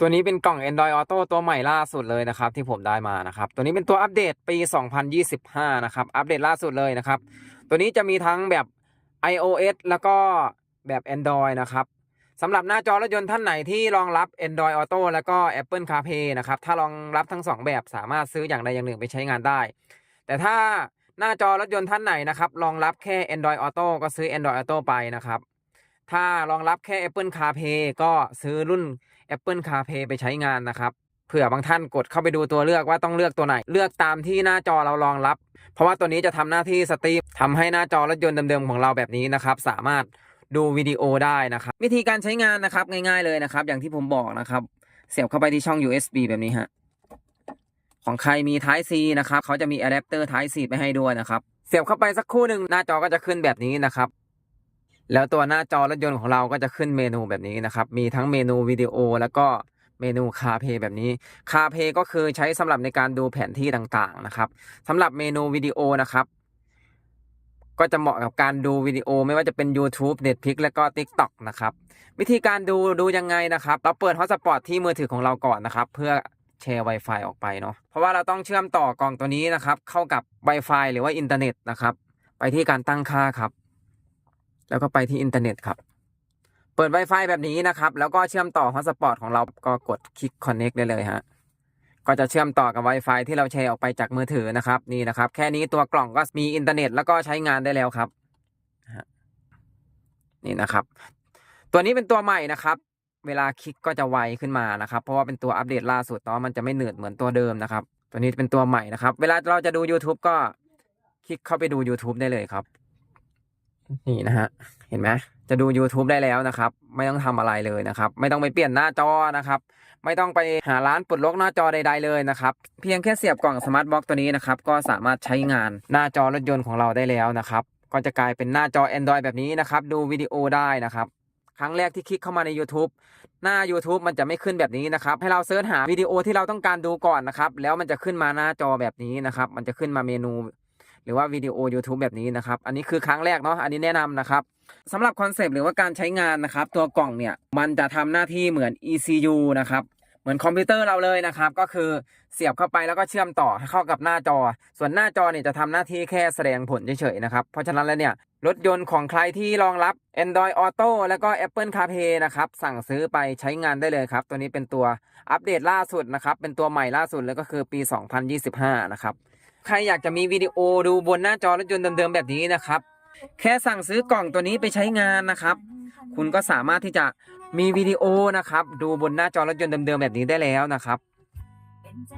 ตัวนี้เป็นกล่อง Android Auto ตัวใหม่ล่าสุดเลยนะครับ ที่ผมได้มานะครับ ตัวนี้เป็นตัวอัปเดตปี 2025 นะครับ อัปเดตล่าสุดเลยนะครับ ตัวนี้จะมีทั้งแบบ iOS แล้วก็แบบ Android นะครับสำหรับหน้าจอรถยนต์ท่านไหนที่รองรับ Android Auto แล้วก็ Apple CarPlay นะครับ ถ้ารองรับทั้งสองแบบสามารถซื้ออย่างใดอย่างหนึ่งไปใช้งานได้ แต่ถ้าหน้าจอรถยนต์ท่านไหนนะครับรองรับแค่ Android Auto ก็ซื้อ Android Auto ไปนะครับ ถ้ารองรับแค่ Apple CarPlay ก็ซื้อรุ่น Apple CarPlay ไปใช้งานนะครับเผื่อบางท่านกดเข้าไปดูตัวเลือกว่าต้องเลือกตัวไหน เลือกตามที่หน้าจอเรารองรับ เพราะว่าตัวนี้จะทำหน้าที่สตรีมทำให้หน้าจอรถยนต์เดิมๆของเราแบบนี้นะครับ สามารถดูวิดีโอได้นะครับ วิธีการใช้งานนะครับง่ายๆเลยนะครับ อย่างที่ผมบอกนะครับ เสียบเข้าไปที่ช่อง USB แบบนี้ฮะของใครมี Type C นะครับเขาจะมีอะแดปเตอร์ Type C ไปให้ด้วยนะครับ เสียบเข้าไปสักครู่หนึ่งหน้าจอก็จะขึ้นแบบนี้นะครับ แล้วตัวหน้าจอรถยนต์ของเราก็จะขึ้นเมนูแบบนี้นะครับ มีทั้งเมนูวิดีโอ แล้วก็เมนูคาเพย์แบบนี้คาเพย์ก็คือใช้สำหรับในการดูแผนที่ต่างๆนะครับสำหรับเมนูวิดีโอนะครับ ก็จะเหมาะกับการดูวิดีโอไม่ว่าจะเป็น YouTube Netflix แล้วก็ TikTok นะครับ วิธีการดูดูยังไงนะครับ เราเปิดฮอตสปอตที่มือถือของเราก่อนนะครับ เพื่อแชร์ Wi-Fi ออกไปเนาะเพราะว่าเราต้องเชื่อมต่อกล่องตัวนี้นะครับ เข้ากับ Wi-Fi หรือว่าอินเทอร์เน็ตนะครับ ไปที่การตั้งค่าครับ แล้วก็ไปที่อินเทอร์เน็ตครับ เปิด Wi-Fi แบบนี้นะครับ แล้วก็เชื่อมต่อฮอตสปอตของเราก็กดคลิก Connect ได้เลยฮะก็จะเชื่อมต่อกับ Wi-Fi ที่เราแชร์ออกไปจากมือถือนะครับ นี่นะครับ แค่นี้ตัวกล่องก็มีอินเทอร์เน็ตแล้วก็ใช้งานได้แล้วครับนี่นะครับ ตัวนี้เป็นตัวใหม่นะครับ เวลาคลิกก็จะไวขึ้นมานะครับ เพราะว่าเป็นตัวอัปเดตล่าสุดเนาะมันจะไม่เหนืดเหมือนตัวเดิมนะครับ ตัวนี้เป็นตัวใหม่นะครับ เวลาเราจะดู YouTube ก็คลิกเข้าไปดู YouTube ได้เลยครับ นี่นะฮะ เห็นไหมจะดู YouTube ได้แล้วนะครับ ไม่ต้องทำอะไรเลยนะครับ ไม่ต้องไปเปลี่ยนหน้าจอนะครับ ไม่ต้องไปหาร้านปลดล็อกหน้าจอใดๆเลยนะครับ เพียงแค่เสียบกล่องสมาร์ทบ็อกตัวนี้นะครับ ก็สามารถใช้งานหน้าจอรถยนต์ของเราได้แล้วนะครับ ก็จะกลายเป็นหน้าจอ Android แบบนี้นะครับ ดูวิดีโอได้นะครับ ครั้งแรกที่คลิกเข้ามาใน YouTube หน้า YouTube มันจะไม่ขึ้นแบบนี้นะครับ ให้เราเสิร์ชหาวิดีโอที่เราต้องการดูก่อนนะครับ แล้วมันจะขึ้นมาหน้าจอแบบนี้นะครับ มันจะขึ้นมาเมนู หรือว่าวิดีโอ YouTube แบบนี้นะครับ อันนี้คือครั้งแรกเนาะอันนี้แนะนำนะครับสำหรับคอนเซปต์หรือว่าการใช้งานนะครับ ตัวกล่องเนี่ยมันจะทำหน้าที่เหมือน ECU นะครับเหมือนคอมพิวเตอร์เราเลยนะครับ ก็คือเสียบเข้าไปแล้วก็เชื่อมต่อให้เข้ากับหน้าจอ ส่วนหน้าจอเนี่ยจะทำหน้าที่แค่แสดงผลเฉยๆนะครับ เพราะฉะนั้นแล้วเนี่ยรถยนต์ของใครที่รองรับ Android Auto แล้วก็ Apple CarPlay นะครับ สั่งซื้อไปใช้งานได้เลยครับ ตัวนี้เป็นตัวอัปเดตล่าสุดนะครับ เป็นตัวใหม่ล่าสุดแล้วก็คือปี 2025 นะครับ ใครอยากจะมีวิดีโอดูบนหน้าจอรถยนต์เดิมๆแบบนี้นะครับ แค่สั่งซื้อกล่องตัวนี้ไปใช้งานนะครับ คุณก็สามารถที่จะมีวิดีโอนะครับ ดูบนหน้าจอรถยนต์เดิมๆแบบนี้ได้แล้วนะครับ